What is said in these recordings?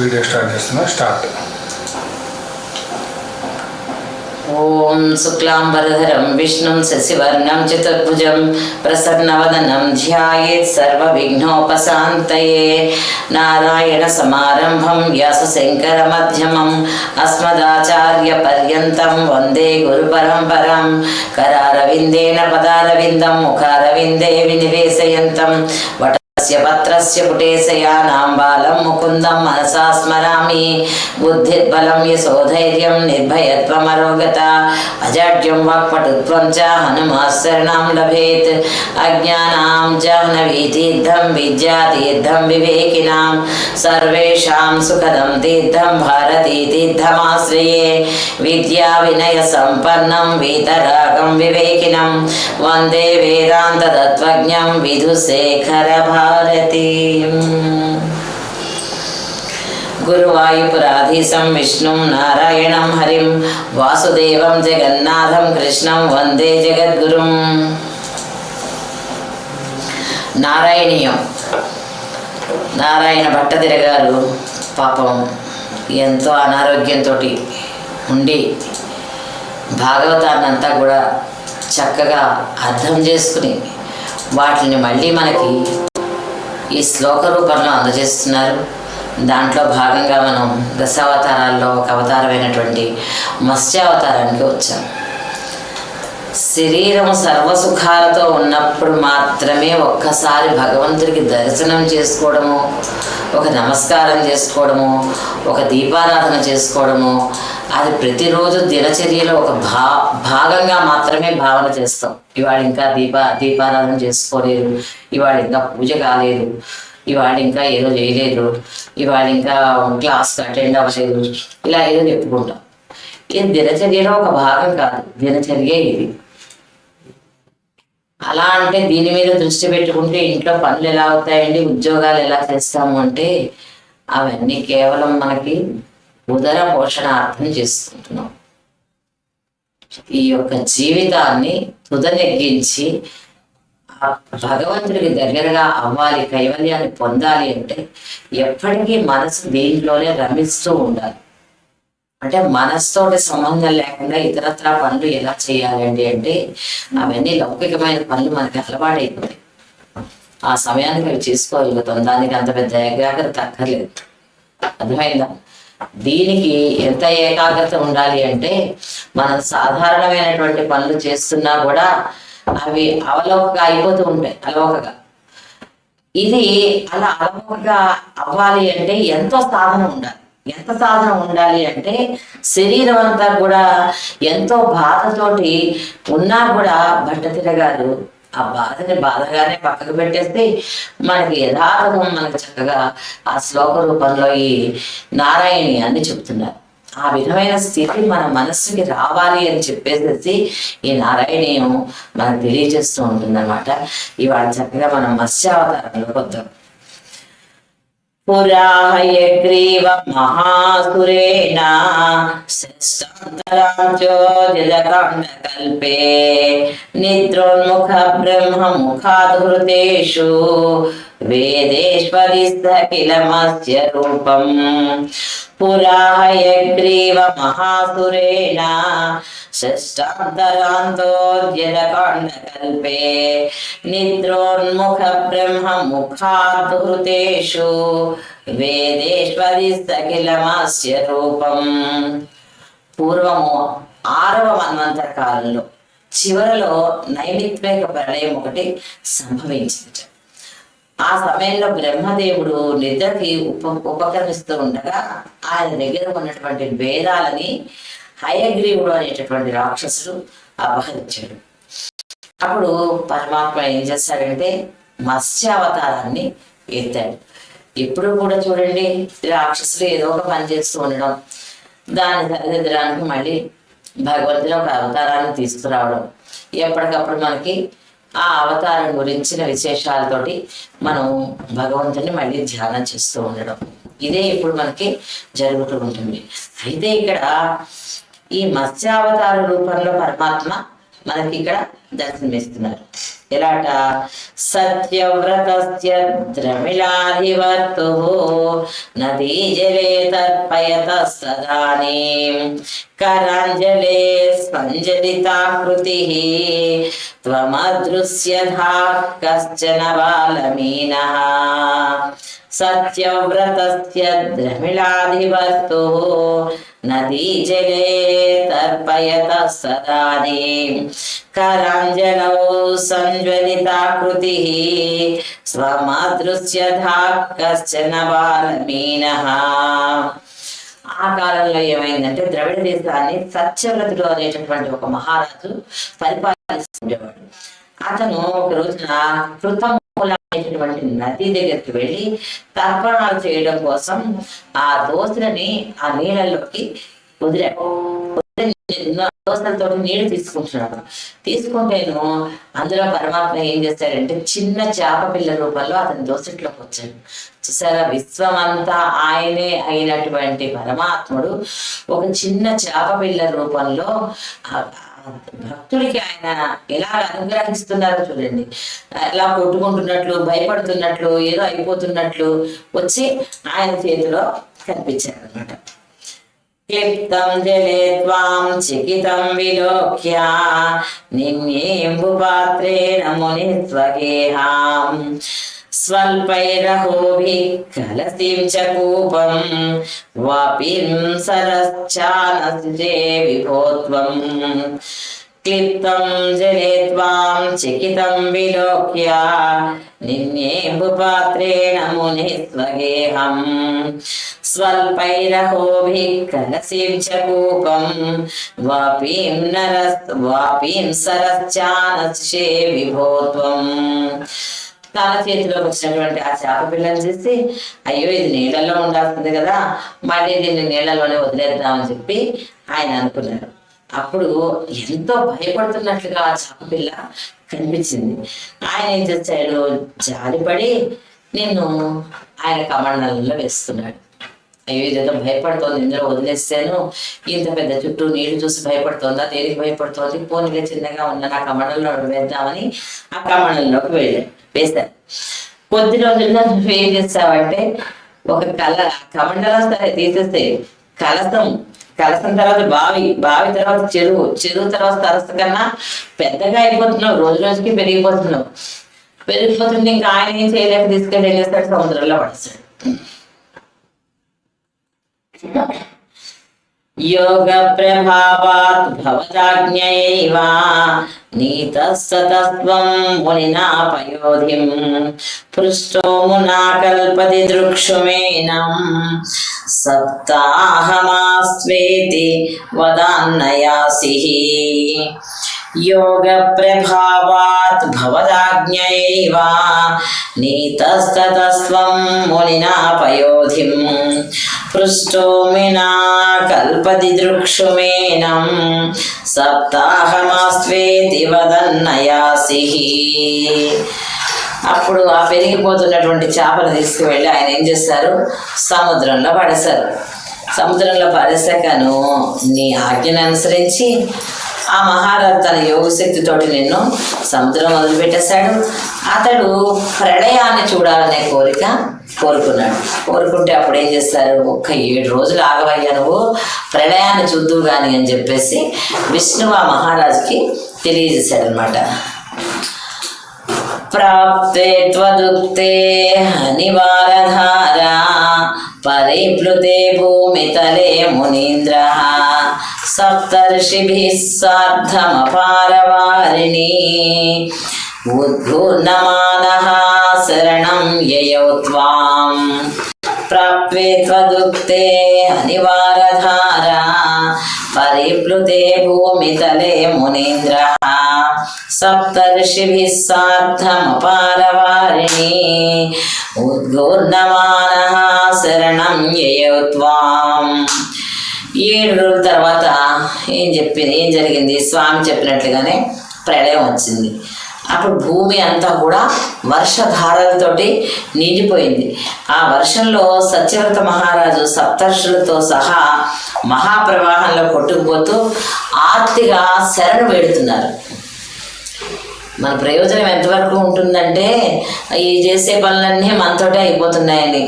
Video start చేస్తున్నా start. ఓం శుక్లాంబరధరం విష్ణుం శశివర్ణం చతుర్భుజం ప్రసన్నవదనం ధ్యాయేత్ సర్వవిఘ్నోపశాంతయే. నారాయణ సమారంభం వ్యాసశంకర మధ్యమం అస్మదాచార్య పర్యంతం వందే గురు పరంపరం కరారవిందేన పదారవిందం ముఖారవిందే వినివేశయంతం. వట तस्य पत्रस्य पुटे शयानां बालं मुकुन्दं मनसा स्मरामि। बुद्धिर्बलं यशोधैर्यं निर्भयत्वमरोगता। अजाड्यं वाक्पटुत्वं च हनुमाः लभेत्। अज्ञानां जाह्नवीतीर्थं विद्यातीर्थं विवेकिनां। सर्वेषां सुखदं तीर्थं भारतीतीर्थमाश्रये विद्याविनयसम्पन्नं वीतरागं विवेकिनं। वंदे वेदान्ततत्त्वज्ञं विधुशेखरभा విధుశేఖర భారతీ గురువాయుపురాధీశం విష్ణుం నారాయణం హరిం వాసుదేవం జగన్నాథం కృష్ణం వందే జగద్గురుం నారాయణీయం నారాయణ భట్టదిర గారు పాపం ఎంతో అనారోగ్యంతో ఉండి భాగవతాన్ని అంతా కూడా చక్కగా అర్థం చేసుకుని వాటిని మళ్ళీ మనకి ఈ శ్లోక రూపంలో అందజేస్తున్నారు. దాంట్లో భాగంగా మనం దశావతారాల్లో ఒక అవతారమైనటువంటి మత్స్యావతారానికి వచ్చాం. శరీరం సర్వసుఖాలతో ఉన్నప్పుడు మాత్రమే ఒక్కసారి భగవంతుడికి దర్శనం చేసుకోవడము ఒక నమస్కారం చేసుకోవడము ఒక దీపారాధన చేసుకోవడము అది ప్రతిరోజు దినచర్యలో ఒక భా భాగంగా మాత్రమే భావన చేస్తాం. ఇవాళ ఇంకా దీప దీపారాధన చేసుకోలేదు. ఇవాళ ఇంకా పూజ కాలేదు. ఇవాళ ఇంకా ఏదో చేయలేదు ఇవాళ ఇంకా క్లాస్కి అటెండ్ అవ్వలేదు. ఇలా ఏదో చెప్పుకుంటాం. ఇది దినచర్యలో ఒక భాగం కాదు. దినచర్య ఇది. అలా అంటే దీని మీద దృష్టి పెట్టుకుంటే ఇంట్లో పనులు ఎలా అవుతాయండి? ఉద్యోగాలు ఎలా చేస్తాము అంటే అవన్నీ కేవలం మనకి ఉదర పోషణ అర్థం చేసుకుంటున్నాం. ఈ యొక్క జీవితాన్ని తుదనెగ్గించి భగవంతుడికి దగ్గరగా అవ్వాలి కైవల్యాన్ని పొందాలి అంటే ఎప్పటికీ మనసు దీంట్లోనే రమిస్తూ ఉండాలి. అంటే మనసుతోటి సంబంధం లేకుండా ఇతరత్ర పనులు ఎలా చేయాలండి అంటే అవన్నీ లౌకికమైన పనులు మనకి అలవాటైపోతాయి. ఆ సమయానికి అవి చేసుకోగలుగుతాం. దానికి అంత పెద్ద ఏకాగ్రత అక్కర్లేదు. అర్థమైందా? దీనికి ఎంత ఏకాగ్రత ఉండాలి అంటే మనం సాధారణమైనటువంటి పనులు చేస్తున్నా కూడా అవి అవలోకగా అయిపోతూ ఉంటాయి అలవకగా ఇది అలా అలవకగా అవ్వాలి అంటే ఎంతో సాధన ఉండాలి. ఎంత సాధన ఉండాలి అంటే శరీరం అంతా కూడా ఎంతో బాధతోటి ఉన్నా కూడా బట్ట తిరగారు ఆ బాధని బాధగానే పక్కకు పెట్టేస్తే మనకి యథార్థం మనకు చక్కగా ఆ శ్లోక రూపంలో ఈ నారాయణి అని చెప్తున్నారు. ఆ విధమైన స్థితి మన మనస్సుకి రావాలి అని చెప్పేసేసి ఈ నారాయణీయం మనకు తెలియజేస్తూ ఉంటుందన్నమాట. ఇవాళ చక్కగా మనం మత్స్యావతారంలోకి వద్దాం पुराहयग्रीवं महासुरेण सस्तरां चोदितकाण्डकल्पे निद्रोन्मुखब्रह्ममुखात् हृतेषु వేదేశ్వరిస్థ కిలమస్య రూపం. పురాహయగ్రీవ మహాసురేణ షష్టాంతరాంతోద్యలకాండకల్పే నిద్రోన్ముఖ బ్రహ్మ ముఖాధృతేషు వేదేశ్వరి సకిలమాస్య రూపం. పూర్వము ఆరవ మన్వంతర కాలంలో చివరలో నైమిత్వేక ప్రళయం ఒకటి సంభవించింది ఆ సమయంలో బ్రహ్మదేవుడు నిద్రకి ఉప ఉపక్రమిస్తూ ఉండగా ఆయన దగ్గర ఉన్నటువంటి వేదాలని హయగ్రీవుడు అనేటటువంటి రాక్షసుడు అపహరించాడు. అప్పుడు పరమాత్మ ఏం చేస్తాడంటే మత్స్యావతారాన్ని ఎత్తాడు. ఎప్పుడు కూడా చూడండి రాక్షసులు ఏదో ఒక పని చేస్తూ ఉండడం దాని సరిదిద్దడానికి మళ్ళీ భగవంతుని ఒక అవతారాన్ని తీసుకురావడం ఎప్పటికప్పుడు మనకి ఆ అవతారం గురించిన విశేషాలతోటి మనం భగవంతుని మళ్ళీ ధ్యానం చేస్తూ ఉండడం. ఇదే ఇప్పుడు మనకి జరుగుతూ ఉంటుంది. అయితే ఇక్కడ ఈ మత్స్యావతార రూపంలో పరమాత్మ మనకి ఇక్కడ దర్శనమిస్తున్నారు. ఎలాట? సత్యవ్రతస్య ద్రమిళాధివర్తు నదీ జలే తర్పయత సదానీ. కరాంజలే స్పంజలితాకృతి త్వమదృశ్యధా కశ్చన బాలమీన. సత్యవ్రతస్య ద్రమిళాధివర్తు నదీ జలే తర్పయత సదానీం कराञ्जनौ सञ्ज्वलिताकृतिः स्वमादृश्यधा कश्चन బాలమీనః ఆ కాలంలో ఏమైందంటే ద్రవిడ దేశాన్ని సత్యవ్రతుడు అనేటటువంటి ఒక మహారాజు పరిపాలిస్తుండేవాడు అతను ఒక రోజున కృతమూల నది దగ్గరికి వెళ్ళి తర్పణాలు చేయడం కోసం ఆ దోసలని ఆ నీళ్ళలోకి వదిలాడు దోసలతో నీళ్ళు తీసుకుంటున్నాడు. తీసుకుంటేను అందులో పరమాత్మ ఏం చేస్తాడంటే చిన్న చేప పిల్ల రూపంలో అతని దోసట్లోకి వచ్చాడు. చూసారా? విశ్వమంతా ఆయనే అయినటువంటి పరమాత్ముడు ఒక చిన్న చేప పిల్ల రూపంలో భక్తుడికి ఆయన ఎలా అనుగ్రహిస్తున్నారో చూడండి. ఎలా కొట్టుకుంటున్నట్లు భయపడుతున్నట్లు ఏదో అయిపోతున్నట్లు వచ్చి ఆయన చేతిలో కనిపించారు అనమాట క్లిప్తం జలే త్వాం చికితం విలోక్య నిన్యేంబుపాత్రేణ ముని స్వగేహాం स्वल्पैरहोभिः कलसिं च कूपं वा क्लिप्तम् पात्रेण मुनि स्वगेहम् स्वल्पैरहोभिः कलसिं च कूपं वापीं नरस् वापीं सरश्चाने विभो त्वम् తన చేతిలోకి వచ్చినటువంటి ఆ చేప పిల్లని చూసి అయ్యో ఇది నీళ్ళల్లో ఉండాల్సింది కదా మళ్ళీ దీన్ని నీళ్ళలోనే వదిలేద్దామని చెప్పి ఆయన అనుకున్నారు. అప్పుడు ఎంతో భయపడుతున్నట్లుగా ఆ చేప పిల్ల కనిపించింది. ఆయన ఏం చేశాడు? జాలిపడి నిన్ను ఆయన కమండలంలో వేస్తున్నాడు. అయ్యో ఇదేదో భయపడుతోంది ఇందులో వదిలేస్తాను ఇంత పెద్ద చుట్టూ నీళ్ళు చూసి భయపడుతోందా దేనికి భయపడుతోంది. పోనీలే చిన్నగా ఉన్న నా కమండంలో వేద్దామని ఆ కమండంలోకి వెళ్ళాను వేశాను కొద్ది రోజుల్లో నువ్వు ఏం చేస్తావంటే ఒక కల కమండలం సరే తీసేస్తే కలసం కలసం తర్వాత బావి బావి తర్వాత చెరువు చెరువు తర్వాత సరస్సు కన్నా పెద్దగా అయిపోతున్నావు రోజు రోజుకి పెరిగిపోతున్నావు. పెరిగిపోతుంటే ఇంకా ఆయన ఏం చేయలేక తీసుకెళ్ళి ఏం చేస్తాడు సముద్రంలో పడేస్తాడు. యోగ ప్రభావాత్ భవదాజ్ఞయైవ నీతస్తత్వం మునినా పయోధిం పృష్టో మునా కల్పతి దృక్షుమేనం సప్తాహమాస్వేతి వదాన్నయాసి యోగ ప్రభావాత్ భవదాజ్ఞయైవ పృష్టోమినా కల్పతి దృక్షుమేనం సప్తాహమాస్వేతి వదన్నయాసి అప్పుడు ఆ పెరిగిపోతున్నటువంటి చేపను తీసుకువెళ్ళి ఆయన ఏం చేస్తారు? సముద్రంలో పడేశారు. సముద్రంలో పడేశాకను నీ ఆజ్ఞను అనుసరించి ఆ మహారాజు తన యోగశక్తితోటి నిన్ను సముద్రం వదిలిపెట్టేశాడు అతడు ప్రళయాన్ని చూడాలనే కోరిక కోరుకున్నాడు. కోరుకుంటే అప్పుడు ఏం చేస్తారు? ఒక్క ఏడు రోజులు ఆగవయ్యా నువ్వు ప్రళయాన్ని చూద్దు కానీ అని చెప్పేసి విష్ణువు ఆ మహారాజుకి తెలియజేశాడు అనమాట ప్రాప్తే త్వదుక్తే నివారధారా పరిప్లుతే భూమితలే మునీంద్ర సప్తర్షిభిः సార్ధమపారవారిణి ఉద్ఘూర్ణమానः శరణం యయౌ త్వాం ప్రాప్వే త్వదుక్తే అనివారధారా పరిప్లుతే భూమితలే మునీంద్ర సప్తర్షిభిः సార్ధమపారవారిణి ఉద్ఘూర్ణమానः శరణం యయౌ త్వాం ఏడు రోజుల తర్వాత ఏం చెప్పింది ఏం జరిగింది? స్వామి చెప్పినట్లుగానే ప్రళయం వచ్చింది. అప్పుడు భూమి అంతా కూడా వర్షధారలతోటి నిండిపోయింది. ఆ వర్షంలో సత్యవ్రత మహారాజు సప్తర్షులతో సహా మహాప్రవాహంలో కొట్టుకుపోతూ ఆర్తిగా శరణు వేడుతున్నారు. మన ప్రయోజనం ఎంతవరకు ఉంటుందంటే ఈ చేసే పనులన్నీ మనతోటే అయిపోతున్నాయని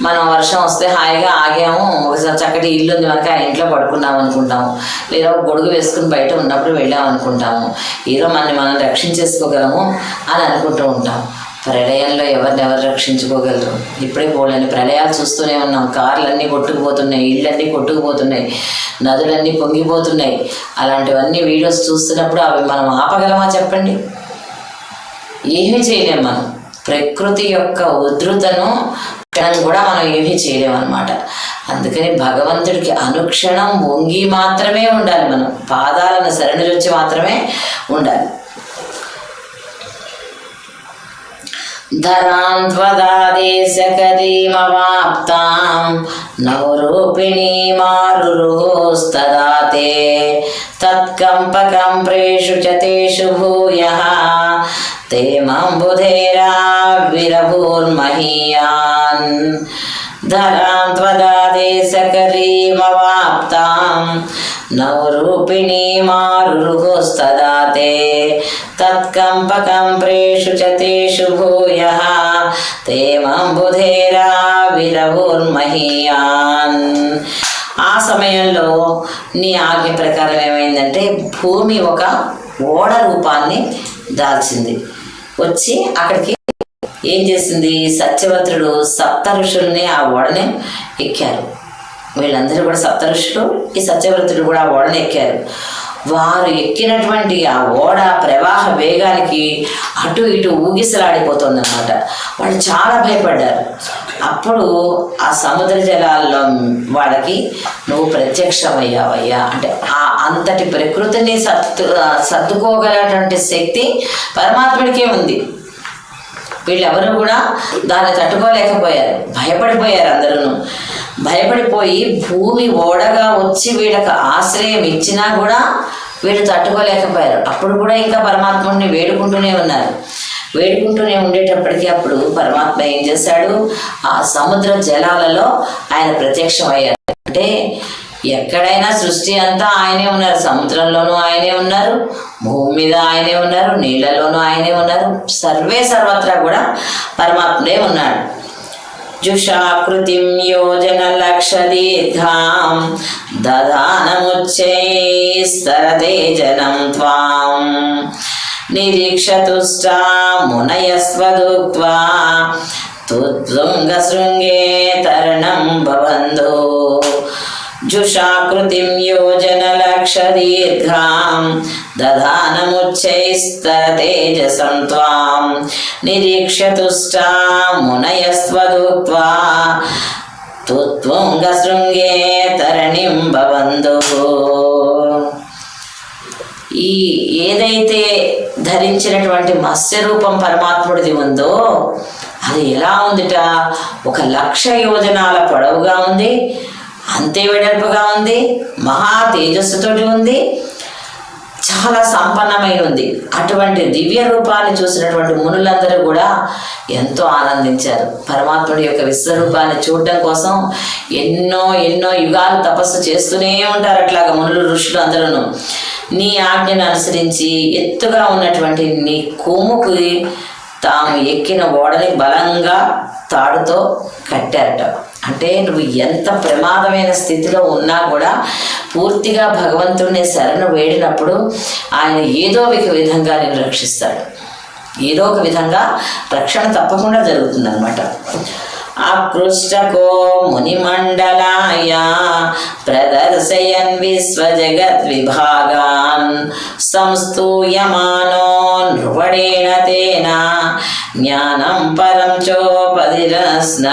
మనం వర్షం వస్తే హాయిగా ఆగాము ఒకసారి చక్కటి ఇల్లు ఉంది మనకి ఆ ఇంట్లో పడుకున్నాం అనుకుంటాము. లేదా గొడుగు వేసుకుని బయట ఉన్నప్పుడు వెళ్ళాం అనుకుంటాము. ఏదో మనని మనం రక్షించేసుకోగలము అని అనుకుంటూ ఉంటాం. ప్రళయంలో ఎవరిని ఎవరు రక్షించుకోగలరు? ఇప్పుడే పోలేని ప్రళయాలు చూస్తూనే ఉన్నాం. కార్లన్నీ కొట్టుకుపోతున్నాయి ఇళ్ళన్నీ కొట్టుకుపోతున్నాయి నదులన్నీ పొంగిపోతున్నాయి. అలాంటివన్నీ వీడియోస్ చూస్తున్నప్పుడు అవి మనం ఆపగలమా చెప్పండి? ఏమీ చేయలేము మనం. ప్రకృతి యొక్క ఉధృతను అని కూడా మనం ఏమీ చేయలేమన్నమాట. అందుకని భగవంతుడికి అనుక్షణం వంగి మాత్రమే ఉండాలి మనం. పాదాలను శరణుజొచ్చి మాత్రమే ఉండాలి. ధరాన్వదాదేశకరీమవాప్తాం నవరూపిణీమారురుస్తదా తే తత్కంపకంప్రేషు చ తేషు భూయः ते మంబుధేరా విరభూర్మహీయాన్ ధరాం त्वदादेशकरीमवाप्तां नवरूपिणीमारुरुस्तदा ते तत्कम्पकम्प्रेषु च तेषु भूयः ते మంబుధేరా విరభూర్మహీయాన్ ఆ సమయంలో నీ ఆజ్ఞ ప్రకారం ఏమైందంటే భూమి ఒక ఓడ రూపాన్ని దాల్చింది వచ్చి అక్కడికి ఏం చేసింది సత్యవతుడు సప్త ఋషుల్ని ఆ ఓడని ఎక్కారు. వీళ్ళందరూ కూడా సప్త ఋషులు ఈ సత్యవ్రతుడు కూడా ఆ ఓడని ఎక్కారు. వారు ఎక్కినటువంటి ఆ ఓడ ప్రవాహ వేగానికి అటు ఇటు ఊగిసలాడిపోతుంది అనమాట వాళ్ళు చాలా భయపడ్డారు. అప్పుడు ఆ సముద్ర జలాల్లో వాళ్ళకి నువ్వు ప్రత్యక్షమయ్యావయ్యా. అంటే ఆ అంతటి ప్రకృతిని సత్తు సర్దుకోగలటువంటి శక్తి పరమాత్ముడికే ఉంది. వీళ్ళెవరు కూడా దాన్ని తట్టుకోలేకపోయారు. భయపడిపోయారు అందరూ భయపడిపోయి భూమి ఓడగా వచ్చి వీళ్ళకి ఆశ్రయం ఇచ్చినా కూడా వీళ్ళు తట్టుకోలేకపోయారు. అప్పుడు కూడా ఇంకా పరమాత్ముడిని వేడుకుంటూనే ఉన్నారు. వేడుకుంటూనే ఉండేటప్పటికీ అప్పుడు పరమాత్మ ఏం చేశాడు? ఆ సముద్ర జలాలలో ఆయన ప్రత్యక్షం అయ్యారు అంటే ఎక్కడైనా సృష్టి అంతా ఆయనే ఉన్నారు. సముద్రంలోనూ ఆయనే ఉన్నారు. భూమి మీద ఆయనే ఉన్నారు. నీళ్ళలోనూ ఆయనే ఉన్నారు. సర్వే సర్వత్రా కూడా పరమాత్ముడే ఉన్నాడు. జుషాకృతిం యోజన లక్ష దీర్ఘాం దధానముచ్చైస్తరతే జనం త్వాం. నిరీక్షతుష్టా మునయస్వదుక్త్వా తుత్తుంగశృంగే జుషాకృతిం యోజన లక్ష దీర్ఘాం దధానముచ్చైస్తరతేజసం త్వాం నిరీక్షతుష్టా మునయస్వదుక్త్వా తుత్తుంగశృంగే తరణిం భవందు ఈ ఏదైతే ధరించినటువంటి మత్స్య రూపం పరమాత్ముడిది ఉందో అది ఎలా ఉందిట? ఒక లక్ష యోజనాల పొడవుగా ఉంది. అంతే వెడల్పుగా ఉంది మహా తేజస్సుతోటి ఉంది చాలా సంపన్నమై ఉంది. అటువంటి దివ్య రూపాన్ని చూసినటువంటి మునులందరూ కూడా ఎంతో ఆనందించారు. పరమాత్ముడి యొక్క విశ్వరూపాన్ని చూడడం కోసం ఎన్నో ఎన్నో యుగాలు తపస్సు చేస్తూనే ఉంటారు అట్లాగా మునులు ఋషులు అందరూ నీ ఆజ్ఞను అనుసరించి ఎత్తుగా ఉన్నటువంటి నీ కొమ్ముకి తాము ఎక్కిన ఓడని బలంగా తాడుతో కట్టారట. అంటే నువ్వు ఎంత ప్రమాదమైన స్థితిలో ఉన్నా కూడా పూర్తిగా భగవంతుడిని శరణు వేడినప్పుడు ఆయన ఏదో ఒక విధంగా నేను రక్షిస్తాడు. ఏదో ఒక విధంగా రక్షణ తప్పకుండా జరుగుతుందన్నమాట. అపృష్టకో మునిమండలాయ ప్రదర్శయన్ విశ్వజగద్విభాగాన్ సంస్తూయమానో నృవడేణ తేన జ్ఞానం పరం చోపదిరస్న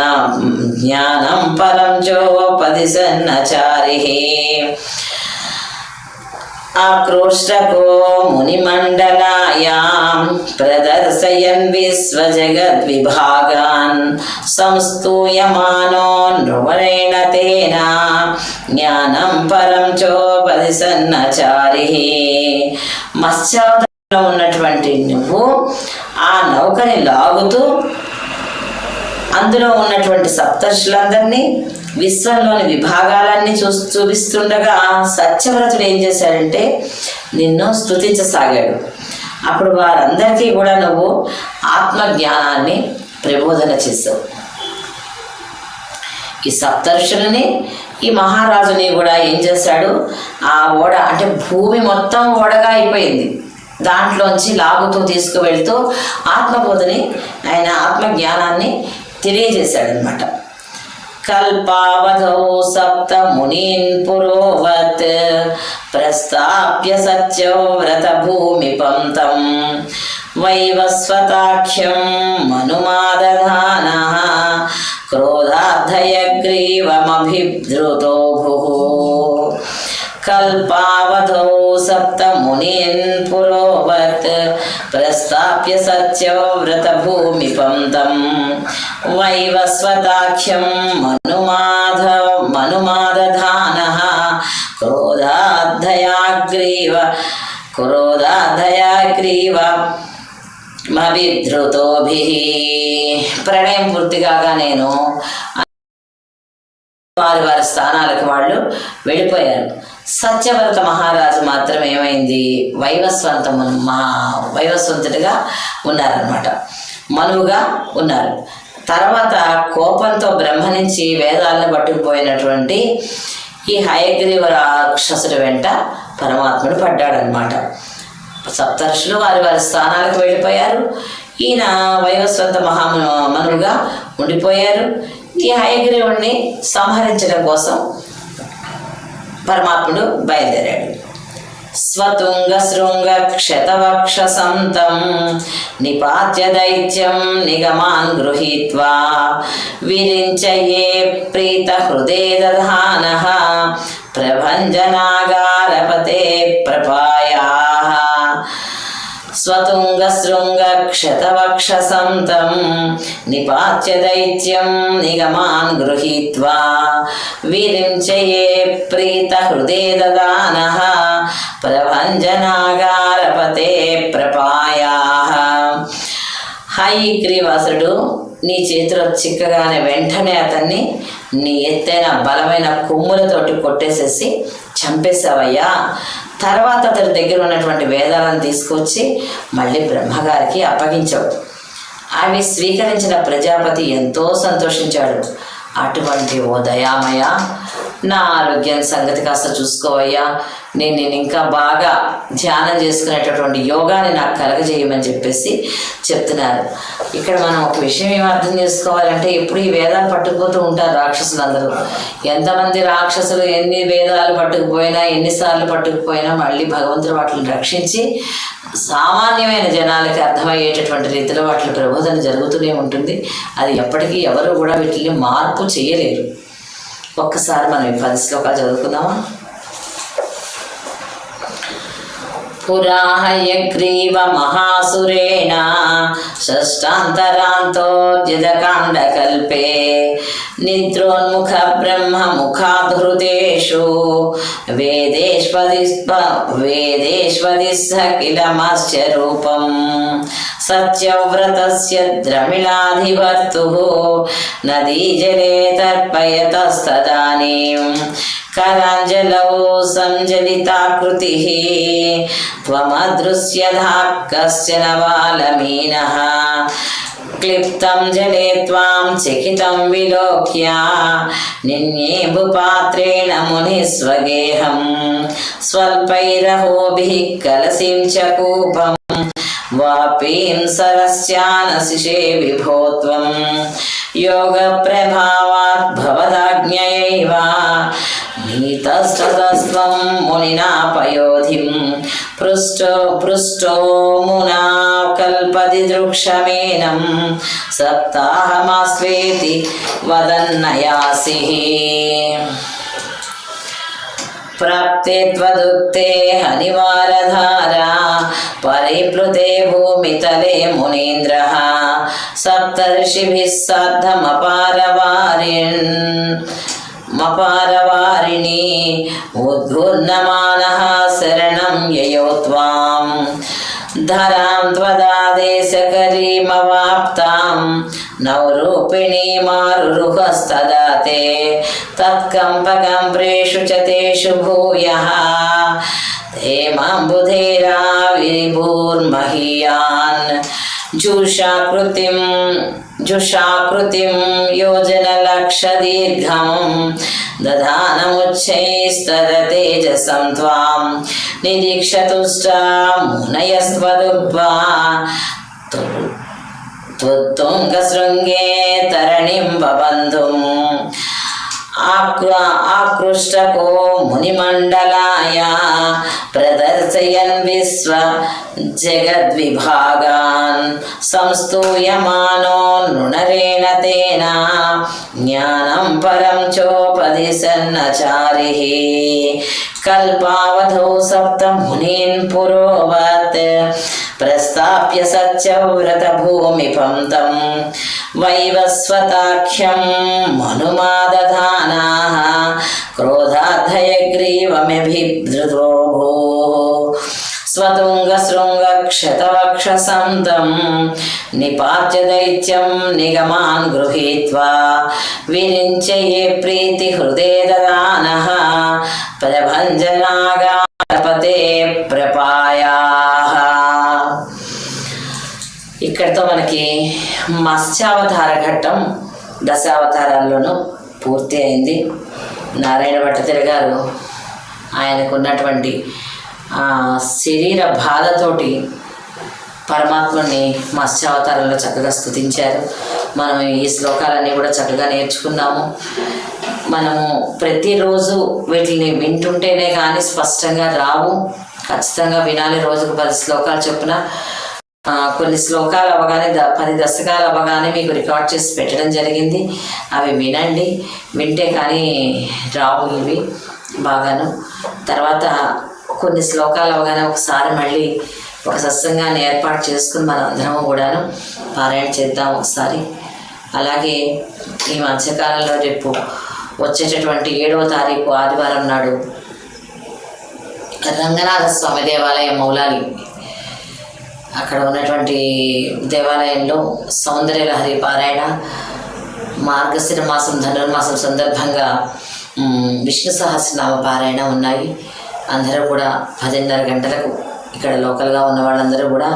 జ్ఞానం పరం చోపది సన్నచారి మునిమండలాయాం ప్రదర్శయన్ విశ్వజగద్విభాగాన్. సంస్తూయమానో నృవరేణ తేన జ్ఞానం పరం చోపది మత్స్యావతారంలో ఉన్నటువంటి నువ్వు ఆ నౌకని లాగుతూ అందులో ఉన్నటువంటి సప్తర్షులందరినీ విశ్వంలోని విభాగాలన్నీ చూ చూపిస్తుండగా సత్యవ్రతుడు ఏం చేశాడంటే నిన్ను స్తుతించసాగాడు. అప్పుడు వారందరికీ కూడా నువ్వు ఆత్మ జ్ఞానాన్ని ప్రబోధన చేసావు ఈ సప్తర్షులని ఈ మహారాజుని కూడా ఏం చేశాడు? ఆ ఓడ అంటే భూమి మొత్తం ఓడగా అయిపోయింది. దాంట్లోంచి లాగుతూ తీసుకువెళ్తూ ఆత్మబోధని ఆయన ఆత్మ జ్ఞానాన్ని తెలియజేశాడనమాట కల్పావధౌ సప్త మునీన్ పురోవత్ ప్రస్తాప్య సత్యో వ్రత భూమి పంతం వైవస్వతాఖ్యం మనుమాదధాన క్రోధార్థయగ్రీవమభిద్రుతో భుః. కల్పావధౌ సప్త మునీన్ పురోవత్ ప్రస్థాప్య సత్యో వ్రత భూమి పంతం వైవస్వతాఖ్యం మనుమాధ మనుమాదధాన క్రోధాధయాగ్రీవ క్రోధాధయాగ్రీవ మభిధృతోభి ప్రణయం పూర్తి కాగా నేను వారి వారి స్థానాలకు వాళ్ళు వెళ్ళిపోయారు. సత్యవ్రత మహారాజు మాత్రం ఏమైంది? వైవస్వంతము మా వైవస్వంతుడిగా ఉన్నారనమాట మనువుగా ఉన్నారు. తర్వాత కోపంతో బ్రహ్మ నుంచి వేదాలను పట్టుకుపోయినటువంటి ఈ హయగ్రీవ రాక్షసుడి వెంట పరమాత్ముడు పడ్డాడనమాట సప్తర్షులు వారి వారి స్థానాలకు వెళ్ళిపోయారు. ఈయన వైవస్వంత మహా మనువుగా ఉండిపోయారు. ఈ హయగ్రీవుణ్ణి సంహరించడం కోసం పరమాత్ముడు బయలుదేరాడు. స్వతుంగ శృంగ క్షతవక్ష సంతం నిపాత్య దైత్యం నిగమాన్ గృహీత్వా విరించయే ప్రీత హృదే దధాన ప్రభంజనాగారపతే ప్రపాయా స్వతుంగశృంగ క్షతవక్షసంతం నిపాత్య దైత్యం నిగమాన్ గృహీత్వా విరించయే ప్రీత హృదే దదాన ప్రభంజనాగారపతే ప్రపాయా హైగ్రీవాసుడు నీ చేతిలో చిక్కగానే వెంటనే అతన్ని నీ ఎత్తైన బలమైన కొమ్ములతోటి కొట్టేసేసి చంపేశావయ్యా. తర్వాత అతని దగ్గర ఉన్నటువంటి వేదాలను తీసుకొచ్చి మళ్ళీ బ్రహ్మగారికి అప్పగించావు అవి స్వీకరించిన ప్రజాపతి ఎంతో సంతోషించాడు. అటువంటి ఓ దయామయ నా ఆరోగ్యం సంగతి కాస్త చూసుకోవయ్యా. నేను నేను ఇంకా బాగా ధ్యానం చేసుకునేటటువంటి యోగాని నాకు కలగజేయమని చెప్పేసి చెప్తున్నారు. ఇక్కడ మనం ఒక విషయం ఏం అర్థం చేసుకోవాలంటే ఎప్పుడు ఈ వేదాలు పట్టుకుపోతూ ఉంటారు రాక్షసులందరూ. ఎంతమంది రాక్షసులు ఎన్ని వేదాలు పట్టుకుపోయినా ఎన్నిసార్లు పట్టుకుపోయినా మళ్ళీ భగవంతుడు వాటిని రక్షించి సామాన్యమైన జనాలకి అర్థమయ్యేటటువంటి రీతిలో వాటి ప్రబోధన జరుగుతూనే ఉంటుంది. అది ఎప్పటికీ ఎవరు కూడా వీటిని మార్పు చేయలేరు. ఒక్కసారి మనం ఈ పది శ్లోకాలు చదువుకుందామా? పురాహయగ్రీవ మహాసురేణ షష్టాంతరాంతోద్యతకాండకల్పే నిద్రోన్ముఖ బ్రహ్మ ముఖాధృతేషు వేదేష్వదిస్ప వేదేష్వదిస్స కిలమస్య सत्यव्रतस्य द्रमिणाधिभर्तुः नदीजले तर्पयतस्तदानीम् कराञ्जलौ सञ्जलिताकृतिः त्वमदृश्यधा कश्चन बालमीनः क्लिप्तं जले त्वां चिकितं विलोक्य निन्येम्बुपात्रेण मुनिः स्वगेहं स्वल्पैरहोभिः कलसिं च कूपम् वापीं सरस्यानशिषे विभो त्वं योगप्रभावात् भवदाज्ञयैव नीतस्ततस्त्वं मुनिना पयोधिं पृष्टो पृष्टो मुना कल्पति दृक्षमेनं सप्ताहमास्वेति वदन्नयासिः प्राप्ते त्वदुक्ते हनिवारधारा परिप्लुते भूमितले मुनीन्द्रः सप्तर्षिभिः सार्धमपारवारिन् मपारवारिणि उद्घूर्णमानः शरणं ययो त्वाम् धरां त्वदादेशकरीमवाप्तां नवरूपिणी मारुरुहस्तदा ते तत्कम्पकम्प्रेषु च तेषु भूयः हेमाम्बुधेरा विभूर्महीयान् जुषाकृतिं जुषाकृतिं योजनलक्षदीर्घं दधानमुच्चैस्तरतेजसं त्वां निरीक्षतुष्टा मुनयस्त्वदुग्वा त्वत्तुङ्गशृङ्गे तरणिं बबन्धुम् आक्र आकृष्टको मुनिमण्डलाय प्रदर्शयन् विश्व जगद्विभागान् संस्तूयमानो नृणरेण तेन ज्ञानं परं चोपदिशन्नचारिः कल्पावधौ सप्तमुनीन् पुरोवत् प्रस्थाप्य सत्यव्रतभूमिपं तं वैवस्वताख्यं मनुमादधानाः क्रोधाद्धयग्रीवमिभिधृतो भोः स्वतुङ्गशृङ्गक्षतवक्षसं तं निपात्य दैत्यं निगमान् गृहीत्वा विरिञ्च ये प्रीतिहृदे ददानः प्रभञ्जनागापते ప్రపాయాః ఇక్కడితో మనకి మత్స్యావతార ఘట్టం దశావతారాల్లోనూ పూర్తి అయింది నారాయణ భట్టతిరి గారు ఆయనకు ఉన్నటువంటి ఆ, శరీర బాధతోటి పరమాత్మని మత్స్యావతారంలో చక్కగా స్థుతించారు మనం ఈ శ్లోకాలన్నీ కూడా చక్కగా నేర్చుకున్నాము. మనము ప్రతిరోజు వీటిని వింటుంటేనే కానీ స్పష్టంగా రావు. ఖచ్చితంగా వినాలి రోజుకు పది శ్లోకాలు చొప్పున. కొన్ని శ్లోకాలు అవ్వగానే ద పది దశకాలు అవ్వగానే మీకు రికార్డ్ చేసి పెట్టడం జరిగింది. అవి వినండి. వింటే కానీ రావు ఇవి బాగాను. తర్వాత కొన్ని శ్లోకాలు అవగానే ఒకసారి మళ్ళీ ఒక సత్సంగాన్ని ఏర్పాటు చేసుకుని మనం అందరము కూడాను పారాయణ చేద్దాం ఒకసారి. అలాగే ఈ మధ్యకాలంలో రేపు వచ్చేటటువంటి ఏడవ తారీఖు ఆదివారం నాడు రంగనాథ స్వామి దేవాలయం మౌలాలి. అక్కడ ఉన్నటువంటి దేవాలయంలో సౌందర్యలహరి పారాయణ మార్గశిర మాసం ధనుర్మాసం సందర్భంగా విష్ణు సహస్రనామ పారాయణ ఉన్నాయి. అందరూ కూడా పదిన్నర గంటలకు ఇక్కడ లోకల్గా ఉన్న వాళ్ళందరూ కూడా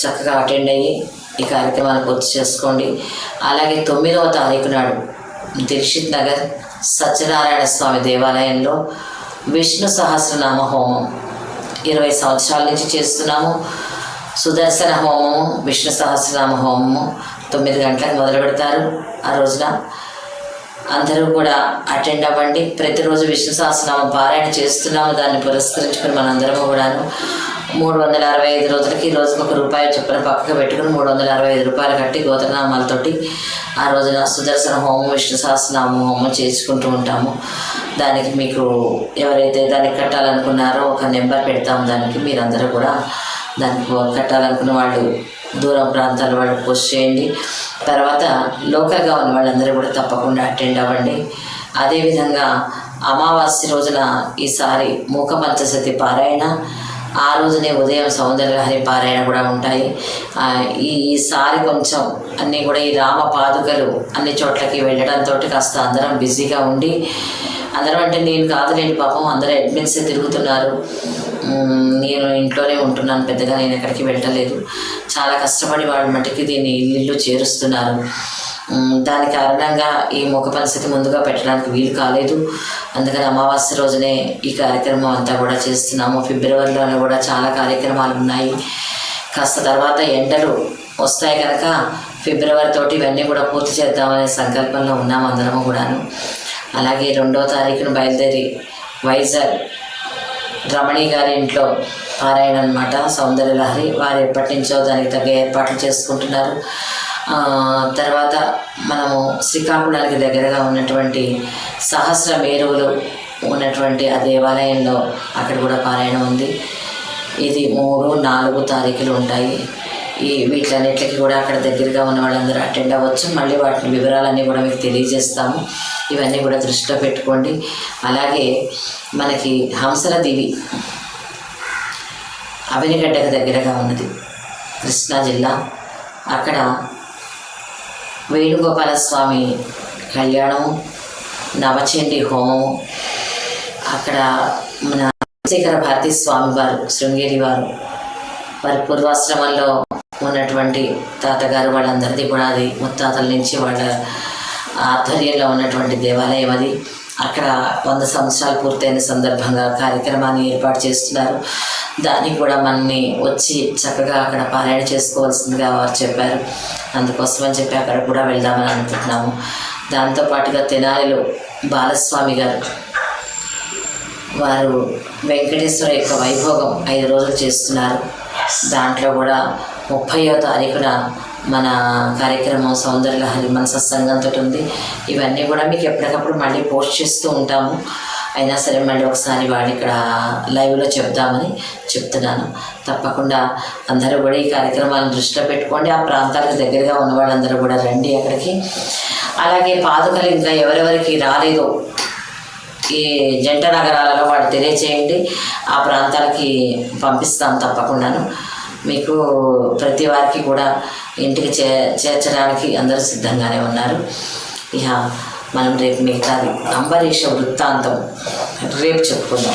చక్కగా అటెండ్ అయ్యి ఈ కార్యక్రమాన్ని పూర్తి చేసుకోండి. అలాగే తొమ్మిదవ తారీఖు నాడు దీక్షిత్ నగర్ సత్యనారాయణ స్వామి దేవాలయంలో విష్ణు సహస్రనామ హోమం. ఇరవై సంవత్సరాల నుంచి చేస్తున్నాము. సుదర్శన హోమము విష్ణు సహస్రనామ హోమము తొమ్మిది గంటలకు మొదలు పెడతారు ఆ రోజున అందరూ కూడా అటెండ్ అవ్వండి. ప్రతిరోజు విష్ణు సహస్రనామ పారాయణ చేస్తున్నాము. దాన్ని పురస్కరించుకొని మనందరము కూడాను మూడు వందల అరవై ఐదు రోజులకి రోజుకు ఒక రూపాయి చొప్పున పక్కకు పెట్టుకుని మూడు వందల అరవై ఐదు రూపాయలు కట్టి గోత్రనామాలతోటి ఆ రోజున సుదర్శన హోమం విష్ణు సహస్రనామ హోమం చేసుకుంటూ ఉంటాము. దానికి మీకు ఎవరైతే దానికి కట్టాలనుకున్నారో ఒక నెంబర్ పెడతాము. దానికి మీరందరూ కూడా దానికి కట్టాలనుకున్న వాళ్ళు దూరం ప్రాంతాల వాళ్ళు పోస్ట్ చేయండి. తర్వాత లోకల్గా ఉన్న వాళ్ళందరూ కూడా తప్పకుండా అటెండ్ అవ్వండి. అదేవిధంగా అమావాస్య రోజున ఈసారి మూక పంచసతి పారాయణ ఆ రోజునే ఉదయం సౌందర్యలహరి పారాయణ కూడా ఉంటాయి. ఈ ఈసారి కొంచెం అన్నీ కూడా ఈ రామ పాదుకలు అన్ని చోట్లకి వెళ్ళడంతో కాస్త అందరం బిజీగా ఉండి అందరం అంటే నేను కాదులేండి పాపం అందరూ అడ్మిన్సే తిరుగుతున్నారు. నేను ఇంట్లోనే ఉంటున్నాను పెద్దగా నేను ఎక్కడికి వెళ్ళలేదు. చాలా కష్టపడి వాళ్ళ మటుకి దీన్ని ఇల్లు చేరుస్తున్నారు. దాని కారణంగా ఈ ముఖ పరిస్థితి ముందుగా పెట్టడానికి వీలు కాలేదు. అందుకని అమావాస్య రోజునే ఈ కార్యక్రమం అంతా కూడా చేస్తున్నాము. ఫిబ్రవరిలోనే కూడా చాలా కార్యక్రమాలు ఉన్నాయి. కాస్త తర్వాత ఎండలు వస్తాయి కనుక ఫిబ్రవరి తోటి ఇవన్నీ కూడా పూర్తి చేద్దామనే సంకల్పంలో ఉన్నాము అందరము కూడాను. అలాగే రెండో తారీఖున బయలుదేరి వైజాగ్ రమణి గారి ఇంట్లో పారాయణ అనమాట సౌందర్యలహరి వారు ఎప్పటి నుంచో దానికి తగ్గ ఏర్పాట్లు చేసుకుంటున్నారు. తర్వాత మనము శ్రీకాకుళానికి దగ్గరగా ఉన్నటువంటి సహస్ర మేరువులు ఉన్నటువంటి ఆ దేవాలయంలో అక్కడ కూడా పారాయణ ఉంది. ఇది మూడు నాలుగు తారీఖులు ఉంటాయి. ఈ వీటిలన్నిటికి కూడా అక్కడ దగ్గరగా ఉన్న వాళ్ళందరూ అటెండ్ అవ్వచ్చు. మళ్ళీ వాటి వివరాలన్నీ కూడా మీకు తెలియజేస్తాము. ఇవన్నీ కూడా దృష్టిలో పెట్టుకోండి. అలాగే మనకి హంసల దివి అవినిగడ్డకు దగ్గరగా ఉన్నది. కృష్ణా జిల్లా. అక్కడ వేణుగోపాల స్వామి కళ్యాణము నవచండి హోమము అక్కడ మన చంద్రశేఖర భారతీ స్వామి వారు శృంగేరి వారు వారి పూర్వాశ్రమంలో ఉన్నటువంటి తాతగారు వాళ్ళందరిది కూడా అది ముత్తాతల నుంచి వాళ్ళ ఆధ్వర్యంలో ఉన్నటువంటి దేవాలయం అది. అక్కడ వంద సంవత్సరాలు పూర్తయిన సందర్భంగా కార్యక్రమాన్ని ఏర్పాటు చేస్తున్నారు. దానికి కూడా మనని వచ్చి చక్కగా అక్కడ పారాయణ చేసుకోవాల్సిందిగా వారు చెప్పారు. అందుకోసమని చెప్పి అక్కడ కూడా వెళ్దామని అనుకుంటున్నాము. దాంతోపాటుగా తెనాలిలో బాలస్వామి గారు వారు వెంకటేశ్వర యొక్క వైభోగం ఐదు రోజులు చేస్తున్నారు. దాంట్లో కూడా ముప్పయో తారీఖున మన కార్యక్రమం సౌందర్యలహరి మన సత్సంగంతో ఉంది. ఇవన్నీ కూడా మీకు ఎప్పటికప్పుడు మళ్ళీ పోస్ట్ చేస్తూ ఉంటాము. అయినా సరే మళ్ళీ ఒకసారి వాడు ఇక్కడ లైవ్లో చెప్దామని చెప్తున్నాను. తప్పకుండా అందరూ కూడా ఈ కార్యక్రమాలను దృష్టిలో పెట్టుకోండి. ఆ ప్రాంతాలకు దగ్గరగా ఉన్న వాళ్ళందరూ కూడా రండి అక్కడికి. అలాగే పాదుకలు ఇంకా ఎవరెవరికి రాలేదో ఈ జంట నగరాలలో వాడు తెలియచేయండి. ఆ ప్రాంతాలకి పంపిస్తాం తప్పకుండాను. మీకు ప్రతి వారికి కూడా ఇంటికి చే చేర్చడానికి అందరూ సిద్ధంగానే ఉన్నారు. ఇక మనం రేపు మిగతాది అంబరీష వృత్తాంతం రేపు చెప్పుకుందాం.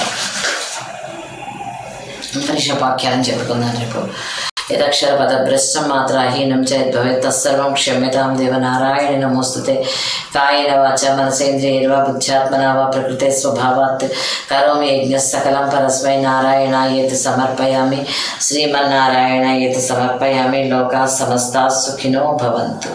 అంబరీష వాక్యాలను చెప్పుకుందాం రేపు. యదక్షర పద భ్రష్టం మాత్రాహీనం చేద్భవేత్ తత్సర్వం క్షమ్యతాం దేవ నారాయణ నమోస్తుతే కాయేన వాచ మనసేంద్రియర్వా బుద్ధ్యాత్మనా వా ప్రకృతే స్వభావాత్ కరోమి యజ్ఞ సకలం పరస్మై నారాయణాయేతి సమర్పయామి శ్రీమన్నారాయణాయేతి సమర్పయామి లోకా సమస్తా సుఖినో భవంతు